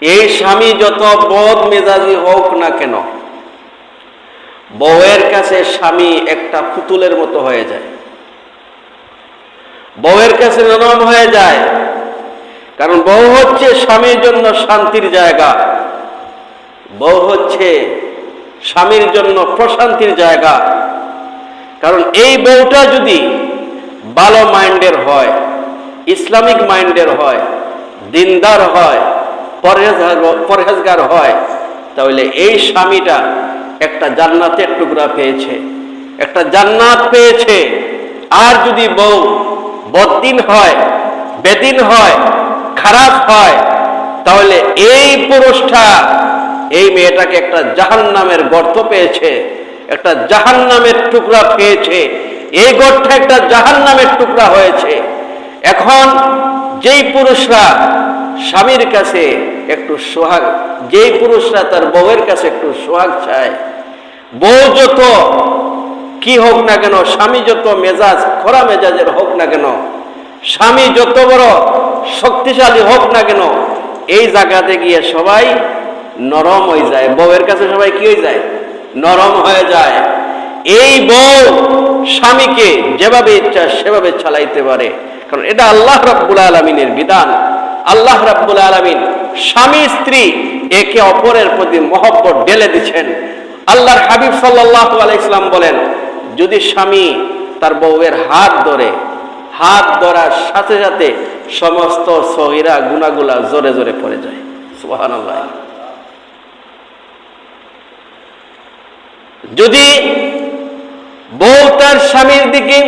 এই স্বামী যত বদ মেজাজি হোক না কেন, বউয়ের কাছে স্বামী একটা পুতুলের মতো হয়ে যায়। বউয়ের কাছে নরম হয়ে যায়। কারণ বউ হচ্ছে স্বামীর জন্য শান্তির জায়গা। বউ হচ্ছে স্বামীর জন্য প্রশান্তির জায়গা। কারণ এই বউটা যদি ভালো মাইন্ডের হয়, ইসলামিক মাইন্ডের হয়, দিনদার হয় পরহেজগার হয়, তাহলে এই স্বামীটা একটা জান্নাতের টুকরা পেয়েছে। একটা জান্নাত পেয়েছে। আর যদি বউ বদিন হয়, বেদিন হয়, খারাপ হয়, তাহলে এই পুরুষটা, এই মেয়েটাকে একটা জাহান নামের গর্ত পেয়েছে, একটা জাহান নামের টুকরা পেয়েছে। এই গর্তে একটা জাহান নামের টুকরা হয়েছে। এখন যেই পুরুষরা স্বামীর কাছে একটু সোহাগ, যেই পুরুষরা তার বউয়ের কাছে একটু সোহাগ চায়, বউ যত কি হোক না কেন, স্বামী যত মেজাজ, খরা মেজাজের হোক না কেন, স্বামী যত বড় শক্তিশালী হোক না কেন, এই জায়গাতে গিয়ে সবাই নরম হয়ে যায়। বউয়ের কাছে সবাই কি হয়ে যায়? নরম হয়ে যায়। এই বউ স্বামীকে যেভাবে ইচ্ছা সেভাবে চালাইতে পারে। কারণ এটা আল্লাহ রাব্বুল আলমিনের বিধান। আল্লাহ রাব্বুল আলমিন স্বামী, স্ত্রী একে অপরের প্রতি মহব্বত ঢেলে দিচ্ছেন। আল্লাহর হাবিব সাল্লাহ আলাইসলাম বলেন, যদি স্বামী তার বউয়ের হাত ধরে, হাত ধরার সাথে সাথে সমস্ত সহিরা গুনাগুলা জোরে জোরে পড়ে যায়। যদি বউ তার স্বামীর দিকে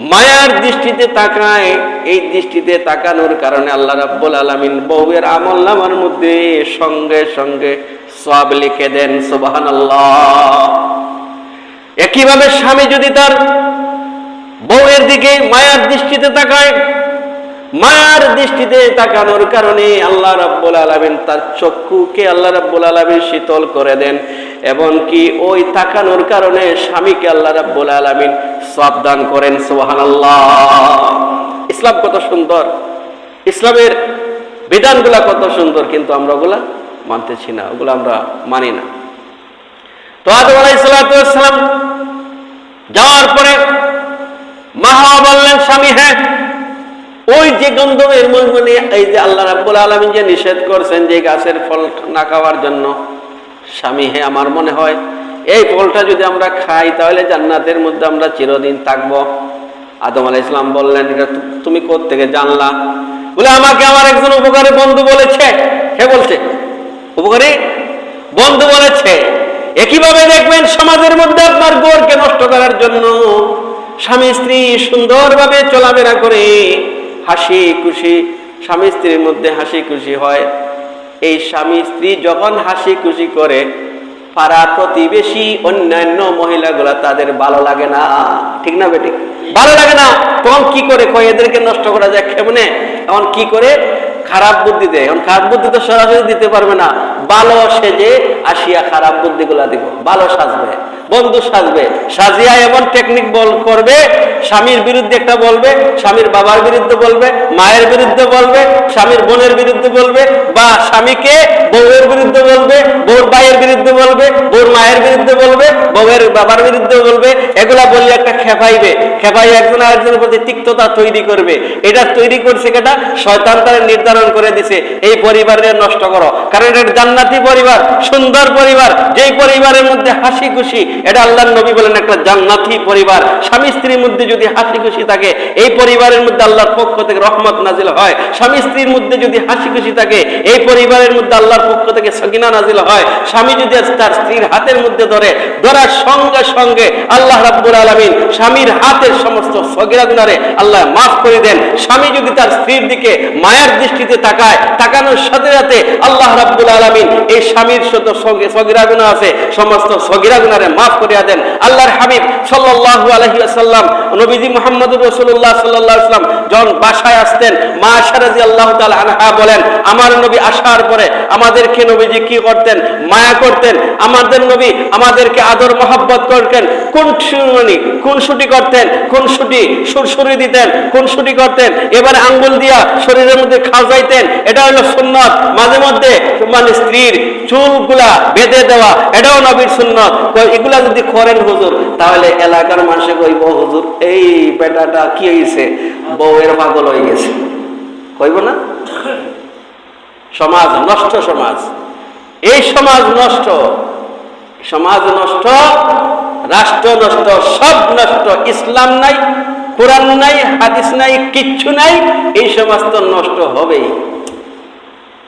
মায়ার দৃষ্টিতে তাকায়, এই দৃষ্টিতে তাকানোর কারণে আল্লাহ রাব্বুল আলামিন বউয়ের আমল নামার মধ্যে সঙ্গে সঙ্গে সব লিখে দেন সুবাহান একইভাবে স্বামী যদি তার বউয়ের দিকে মায়ার দৃষ্টিতে তাকায় মায়ার দৃষ্টিতে তাকানোর কারণে আল্লাহ রাব্বুল আলামিন তার চক্ষুকে আল্লাহ রাব্বুল আলামিন শীতল করে দেন এবং কি ওই তাকানোর কারণে স্বামীকে আল্লাহ রাব্বুল আলামিন সাবধান করেন, সুবহানাল্লাহ। ইসলাম কত সুন্দর, ইসলামের বিধানগুলা কত সুন্দর, কিন্তু আমরা ওগুলা মানতেছি না, ওগুলো আমরা মানি না। তো আদম আলাইসালাম যাওয়ার পরে মাহা বললেন স্বামী হ্যাঁ ওই যে এই যে আল্লাহ আলমিন যে নিষেধ করছেন যে গাছের ফল না খাওয়ার জন্য, স্বামী হ্যাঁ আমার মনে হয় এই ফলটা যদি আমরা খাই, তাহলে জান্নাতের মধ্যে আমরা চিরদিন থাকব। আদম আলাহ ইসলাম বললেন, এটা তুমি থেকে জানলা? বলে, আমাকে আমার একজন উপকারী বন্ধু বলেছে। কে বলছে? উপকারী? বন্ধু বলেছে। একইভাবে দেখবেন সমাজের মধ্যে আপনার গোরকে নষ্ট করার জন্য স্বামী স্ত্রী সুন্দরভাবে চলাফেরা করে হাসি খুশি, স্বামী স্ত্রীর মধ্যে হাসি খুশি হয়। এই স্বামী স্ত্রী যখন হাসি খুশি করে, পাড়া প্রতিবেশী অন্যান্য মহিলাগুলা তাদের ভালো লাগে না। ঠিক না বেটি? ভালো লাগে না। তখন কি করে কয়? এদেরকে নষ্ট করা যায় কেমনে? এখন কি করে? খারাপ বুদ্ধি দেয়। এখন খারাপ বুদ্ধি তো সরাসরি দিতে পারবে না। ভালো সেজে আসিয়া খারাপ বুদ্ধিগুলা দিব, ভালো সাজবে, বন্ধু সাজবে। সাজিয়া এমন টেকনিক বল, করবে, স্বামীর বিরুদ্ধে একটা বলবে, স্বামীর বাবার বিরুদ্ধে বলবে, মায়ের বিরুদ্ধে বলবে, স্বামীর বোনের বিরুদ্ধে বলবে, বা স্বামীকে বউয়ের বিরুদ্ধে বলবে, বউর ভাইয়ের বিরুদ্ধে বলবে, বউর মায়ের বিরুদ্ধে বলবে বউয়ের বাবার বিরুদ্ধে বলবে, এগুলা বললে একটা খেপাইবে। খেপাই একজন আরেকজনের প্রতি তিক্ততা তৈরি করবে। এটা তৈরি করছে কেটা? শয়তান তারা নির্ধারণ করে দিছে, এই পরিবারের নষ্ট করো। কারণ এটা জান্নাতি পরিবার, সুন্দর পরিবার। যেই পরিবারের মধ্যে হাসি খুশি, এটা আল্লাহর নবী বলেন একটা জান্নাতি পরিবার। স্বামী স্ত্রীর মধ্যে যদি হাসি খুশি থাকে, এই পরিবারের মধ্যে আল্লাহর পক্ষ থেকে রহমত নাজিল হয়। স্বামী স্ত্রীর মধ্যে যদি হাসি খুশি থাকে, এই পরিবারের মধ্যে আল্লাহর পক্ষ থেকে সকিনা নাজিল হয়। স্বামী যদি তার স্ত্রীর হাতের মধ্যে ধরে ধরার সঙ্গে সঙ্গে আল্লাহ রাব্বুল আলমিন স্বামীর হাতের সমস্ত সগিরা গুনারে আল্লাহ মাফ করে দেন। স্বামী যদি তার স্ত্রীর দিকে মায়ার দৃষ্টিতে তাকায়, তাকানোর সাথে সাথে আল্লাহ রাব্বুল আলামিন এই স্বামীর শত সগিরা গুণা আছে, সমস্ত সগিরা গুনারে মাফ করিয়া দেন। আল্লাহর হাবিব সাল্লাল্লাহু আলাইহি ওয়াসাল্লাম, নবীজি মুহাম্মদুর রাসূলুল্লাহ সাল্লাল্লাহু আলাইহি ওয়াসাল্লাম যখন বাসায় আসতেন মা আয়েশা রাদিয়াল্লাহু তাআলা আনহা বলেন, আমার নবী আসার পরে আমাদেরকে নবীজি কি করতেন? মায়া করতেন। আমাদের নবী আমাদেরকে আদর, মহব্বত করতেন। কোন শুনি কোন ছুটি করতেন? কোন ছুটি সুরসুরি দিতেন? কোন ছুটি করতেন? এবারে আঙ্গুল দিয়া শরীরের মধ্যে খাওয়াইতেন এটা হলো সুন্নত। মাঝে মধ্যে মানে স্ত্রীর চুলগুলা বেঁধে দেওয়া, এটাও নবীর সুন্নত। এগুলা যদি করেন হুজুর, তাহলে এলাকার মানুষে কইব, হুজুর, এই বেটাটা কি হয়েছে বউয়ের পাগল হয়ে গেছে। কইব না? সমাজ নষ্ট, সমাজ। এই সমাজ নষ্ট সমাজ নষ্ট, রাষ্ট্র নষ্ট, সব নষ্ট, ইসলাম নাই, কোরআন নাই, হাদিস নাই, কিচ্ছু নাই, এই সমাজ তো নষ্ট হবেই।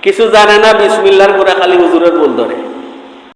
কিছু জানে না বিসমিল্লার করে খালি হুজুরের বল ধরে।